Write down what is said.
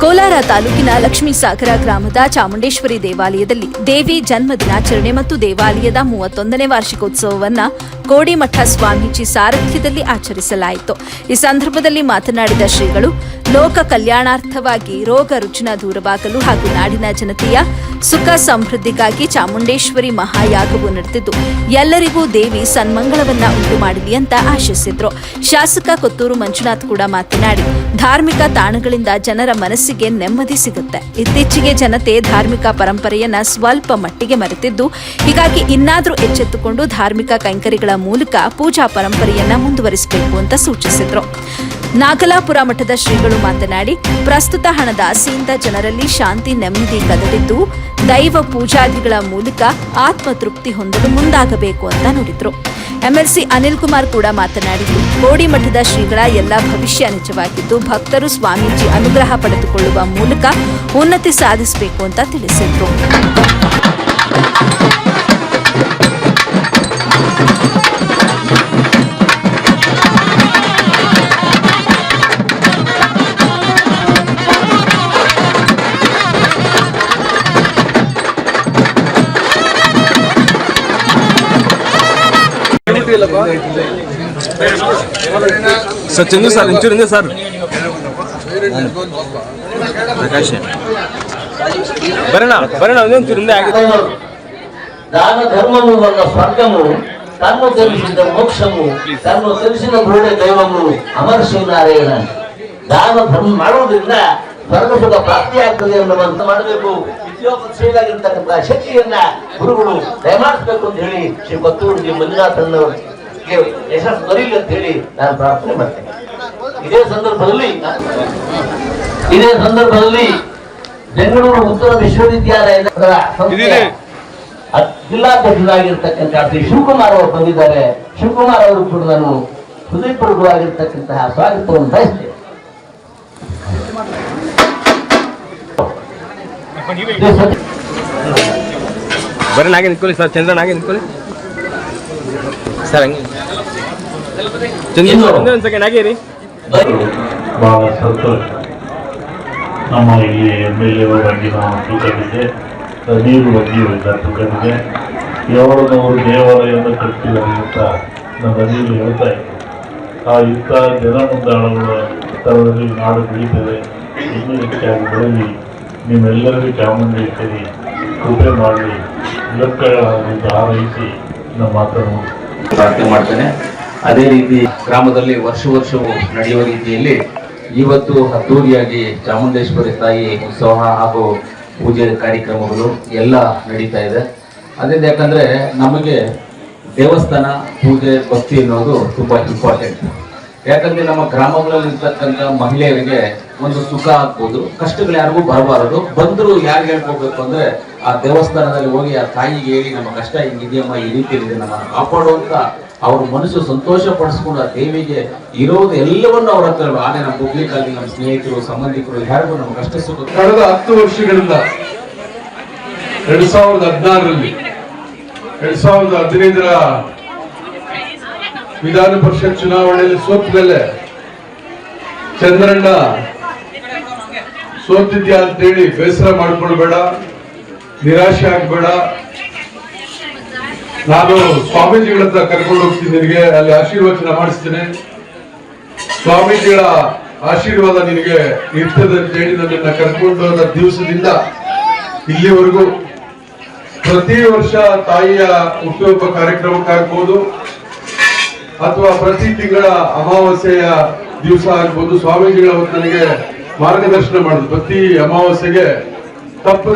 ಕೋಲಾರ ತಾಲೂಕಿನ ಲಕ್ಷ್ಮೀಸಾಗರ ಗ್ರಾಮದ ಚಾಮುಂಡೇಶ್ವರಿ ದೇವಾಲಯದಲ್ಲಿ ದೇವಿ ಜನ್ಮ ದಿನಾಚರಣೆ ಮತ್ತು ದೇವಾಲಯದ ಮೂವತ್ತೊಂದನೇ ವಾರ್ಷಿಕೋತ್ಸವವನ್ನು ಕೋಡಿಮಠ ಸ್ವಾಮೀಜಿ ಸಾರಥ್ಯದಲ್ಲಿ ಆಚರಿಸಲಾಯಿತು. ಈ ಸಂದರ್ಭದಲ್ಲಿ ಮಾತನಾಡಿದ ಶ್ರೀಗಳು ಲೋಕ ಕಲ್ಯಾಣಾರ್ಥವಾಗಿ ರೋಗ ರುಜಿನ ದೂರವಾಗಲು ಹಾಗೂ ನಾಡಿನ ಜನತೆಯ ಸುಖ ಸಮೃದ್ಧಿಗಾಗಿ ಚಾಮುಂಡೇಶ್ವರಿ ಮಹಾಯಾಗವು ನಡೆದಿದ್ದು, ಎಲ್ಲರಿಗೂ ದೇವಿ ಸನ್ಮಂಗಳವನ್ನ ಉಂಟು ಮಾಡಲಿ ಅಂತ ಆಶಿಸಿದ್ರು. ಶಾಸಕ ಕೊತ್ತೂರು ಮಂಜುನಾಥ್ ಕೂಡ ಮಾತನಾಡಿ, ಧಾರ್ಮಿಕ ತಾಣಗಳಿಂದ ಜನರ ಮನಸ್ಸಿಗೆ ನೆಮ್ಮದಿ ಸಿಗುತ್ತೆ. ಇತ್ತೀಚೆಗೆ ಜನತೆ ಧಾರ್ಮಿಕ ಪರಂಪರೆಯನ್ನ ಸ್ವಲ್ಪ ಮಟ್ಟಿಗೆ ಮರೆತಿದ್ದು, ಹೀಗಾಗಿ ಇನ್ನಾದರೂ ಎಚ್ಚೆತ್ತುಕೊಂಡು ಧಾರ್ಮಿಕ ಕೈಂಕರಿಗಳ ಮೂಲಕ ಪೂಜಾ ಪರಂಪರೆಯನ್ನ ಮುಂದುವರಿಸಬೇಕು ಅಂತ ಸೂಚಿಸಿದ್ರು. ನಾಗಲಾಪುರ ಮಠದ ಶ್ರೀಗಳು ಮಾತನಾಡಿ, ಪ್ರಸ್ತುತ ಹಣದ ಆಸೆಯಿಂದ ಜನರಲ್ಲಿ ಶಾಂತಿ, ನೆಮ್ಮದಿ ಕದಡಿದ್ದು ದೈವ ಪೂಜಾದಿಗಳ ಮೂಲಕ ಆತ್ಮತೃಪ್ತಿ ಹೊಂದಲು ಮುಂದಾಗಬೇಕು ಅಂತ ನುಡಿದ್ರು. ಎಂಎಲ್ಸಿ ಅನಿಲ್ ಕುಮಾರ್ ಕೂಡ ಮಾತನಾಡಿದ್ದು, ಕೋಡಿ ಮಠದ ಶ್ರೀಗಳ ಎಲ್ಲ ಭವಿಷ್ಯ ನಿಜವಾಗಿದ್ದು, ಭಕ್ತರು ಸ್ವಾಮೀಜಿ ಅನುಗ್ರಹ ಪಡೆದುಕೊಳ್ಳುವ ಮೂಲಕ ಉನ್ನತಿ ಸಾಧಿಸಬೇಕು ಅಂತ ತಿಳಿಸಿದ್ರು. Sir Chandu sir ಇಂಚೂರಿಂದ sir Prakash ಬರೋಣ ಬರೋಣ ಒಂದೊಂಚೂರಿಂದ ಆಗಿದೆ దాన ధర్మము వల్ల స్వర్గము తన్ను తెలిసిన మోక్షము తన్ను తెలిసిన గూఢ దైవము ಅಮರ ಶಿವನಾರಾಯಣ ದಾನ ಧರ್ಮ ಮಾಡುವುದರಿಂದ ಸ್ವರ್ಗ ಪ್ರಾಪ್ತಿಯಾಗ್ತದೆ ಅನ್ನುವಂತ ಮಾಡಬೇಕು. ವಿದ್ಯೋಪಕ್ಷಿಯಾಗಿರ್ತಕ್ಕಂಥ ಶಕ್ತಿಯನ್ನ ಗುರುಗಳು ದಯಮಾಡಿಸ್ಬೇಕು ಅಂತ ಹೇಳಿ ಶ್ರೀ ಕೊತ್ತೂರು ಶ್ರೀ ಮಂಜುನಾಥಣ್ಣವರಿಗೆ ಯಶಸ್ಸು ದೊರೆಯಲಿ ಅಂತ ಹೇಳಿ ನಾನು ಪ್ರಾರ್ಥನೆ ಮಾಡ್ತೇನೆ. ಇದೇ ಸಂದರ್ಭದಲ್ಲಿ ಇದೇ ಸಂದರ್ಭದಲ್ಲಿ ಬೆಂಗಳೂರು ಉತ್ತರ ವಿಶ್ವವಿದ್ಯಾಲಯದ ಜಿಲ್ಲಾಧ್ಯಕ್ಷರಾಗಿರ್ತಕ್ಕಂಥ ಶ್ರೀ ಶಿವಕುಮಾರ್ ಅವರು ಬಂದಿದ್ದಾರೆ. ಶಿವಕುಮಾರ್ ಅವರು ಕೂಡ ನಾನು ಹೃದಯಪೂರ್ವಕವಾಗಿರ್ತಕ್ಕಂತಹ ಸ್ವಾಗತವನ್ನು ಬಯಸ್ತೇನೆ ಇದೇ ನಾಗೆ ನಿಂತ್ಕೊಳ್ಳಿ ಸರ್. ಚಂದ್ರ ಹಾಗೆ ನಿಂತ್ಕೊಳ್ಳಿ ಸರ್ ಹಂಗೆ. ಚಂದ್ರ ಇನ್ನು- ಒಂದೇ ಸೆಕೆಂಡ್ ಹಾಗೆ ರೀ ಬಹಳ ಸಂತೋಷ. ನಮ್ಮ ಇಲ್ಲಿ ಎಂ ಎಲ್ ಎ ಬಗ್ಗೆ ನಾವು ತೂಕವಿದೆ ನೀರು ಬಗ್ಗೆ ತೂಕವಿದೆ ಏಳನವರು ದೇವಾಲಯವನ್ನು ಕಟ್ಟಿದ್ದಾರೆ ಅಂತ ನಮ್ಮ ಅರಿವು ಹೇಳ್ತಾ ಇತ್ತು ಆ ಇಂಥ ಜನಮುಂದಾಳಗಳ ಸ್ಥಳದಲ್ಲಿ ನಾಡು ಬೆಳೀತದೆ. ಇನ್ನೂ ಹೆಚ್ಚಾಗಿ ಬೆಳೆಯಲಿ ನಿಮ್ಮೆಲ್ಲರಿಗೂ ಚಾಮುಂಡೇಶ್ವರಿ ಕೃಪೆ ಮಾಡಿ ಇಲಕ್ಕಗಳಿಂದ ಹಾರೈಸಿ ನಮ್ಮ ಮಾತನ್ನು ಪ್ರಾರ್ಥನೆ ಮಾಡ್ತೇನೆ. ಅದೇ ರೀತಿ ಗ್ರಾಮದಲ್ಲಿ ವರ್ಷ ವರ್ಷವೂ ನಡೆಯುವ ರೀತಿಯಲ್ಲಿ ಇವತ್ತು ಅದ್ದೂರಿಯಾಗಿ ಚಾಮುಂಡೇಶ್ವರಿ ತಾಯಿ ಉತ್ಸವ ಹಾಗೂ ಪೂಜೆ ಕಾರ್ಯಕ್ರಮಗಳು ಎಲ್ಲ ನಡೀತಾ ಇದೆ. ಅದರಿಂದ ಯಾಕಂದರೆ ನಮಗೆ ದೇವಸ್ಥಾನ, ಪೂಜೆ, ಭಕ್ತಿ ಅನ್ನೋದು ತುಂಬ ಇಂಪಾರ್ಟೆಂಟ್ ಯಾಕಂದ್ರೆ ನಮ್ಮ ಗ್ರಾಮಗಳಲ್ಲಿ ಇರ್ತಕ್ಕಂಥ ಮಹಿಳೆಯರಿಗೆ ಒಂದು ಸುಖ ಆಗ್ಬೋದು, ಕಷ್ಟಗಳು ಯಾರಿಗೂ ಬರಬಾರದು. ಬಂದ್ರು ಯಾರು ಹೇಳ್ಕೋಬೇಕು ಅಂದ್ರೆ ಆ ದೇವಸ್ಥಾನದಲ್ಲಿ ಹೋಗಿ ಆ ತಾಯಿಗೆ ಹೇಳಿ, ನಮ್ಮ ಕಷ್ಟ ಹಿಂಗಿದೆಯಮ್ಮ, ಈ ರೀತಿ ಇದೆ ನಮ್ಮ ಕಾಪಾಡುವಂತ ಅವ್ರ ಮನಸ್ಸು ಸಂತೋಷ ಪಡಿಸ್ಕೊಂಡು ಆ ದೇವಿಗೆ ಇರೋದು ಎಲ್ಲವನ್ನು ಅವ್ರ ಹತ್ರ ಆನೆ ನಮ್ಮ ಪಬ್ಲಿಕ್ ಆಗಿ ನಮ್ಮ ಸ್ನೇಹಿತರು, ಸಂಬಂಧಿಕರು ಯಾರಿಗೂ ನಮ್ಮ ಕಷ್ಟ ಸುಖ ಕಳೆದ ಹತ್ತು ವರ್ಷಗಳಿಂದ ಎರಡ್ ಸಾವಿರದ ಹದಿನಾರರಲ್ಲಿ, ಎರಡ್ ಸಾವಿರದ ಹದಿನೈದರ ವಿಧಾನ ಪರಿಷತ್ ಚುನಾವಣೆಯಲ್ಲಿ ಸೋತ ಮೇಲೆ ಚಂದ್ರಣ್ಣ, ಸೋತಿದ್ಯಾ ಅಂತೇಳಿ ಬೇಸರ ಮಾಡ್ಕೊಳ್ಬೇಡ, ನಿರಾಶೆ ಆಗ್ಬೇಡ. ನಾನು ಸ್ವಾಮೀಜಿಗಳ ಹತ್ರ ಕರ್ಕೊಂಡು ಹೋಗ್ತೀನಿ, ನಿನಗೆ ಅಲ್ಲಿ ಆಶೀರ್ವಚನ ಮಾಡಿಸ್ತೇನೆ. ಸ್ವಾಮೀಜಿಗಳ ಆಶೀರ್ವಾದ ನಿನಗೆ ಇರ್ತದೆ ಅಂತ ಹೇಳಿ ನನ್ನನ್ನ ಕರ್ಕೊಂಡು ಹೋದ ದಿವಸದಿಂದ ಇಲ್ಲಿವರೆಗೂ ಪ್ರತಿ ವರ್ಷ ತಾಯಿಯ ಹುಟ್ಟುಹಬ್ಬ ಕಾರ್ಯಕ್ರಮಕ್ಕಾಗ್ಬೋದು. ಅಥವಾ ಪ್ರತಿ ತಿಂಗಳ ಅಮಾವಾಸ್ಯೆಯ ದಿವಸ ಆಗ್ಬೋದು ಸ್ವಾಮೀಜಿಗಳ ನನಗೆ ಮಾರ್ಗದರ್ಶನ ಮಾಡುದು. ಪ್ರತಿ ಅಮಾವಾಸ್ಯೆಗೆ ತಪ್ಪು.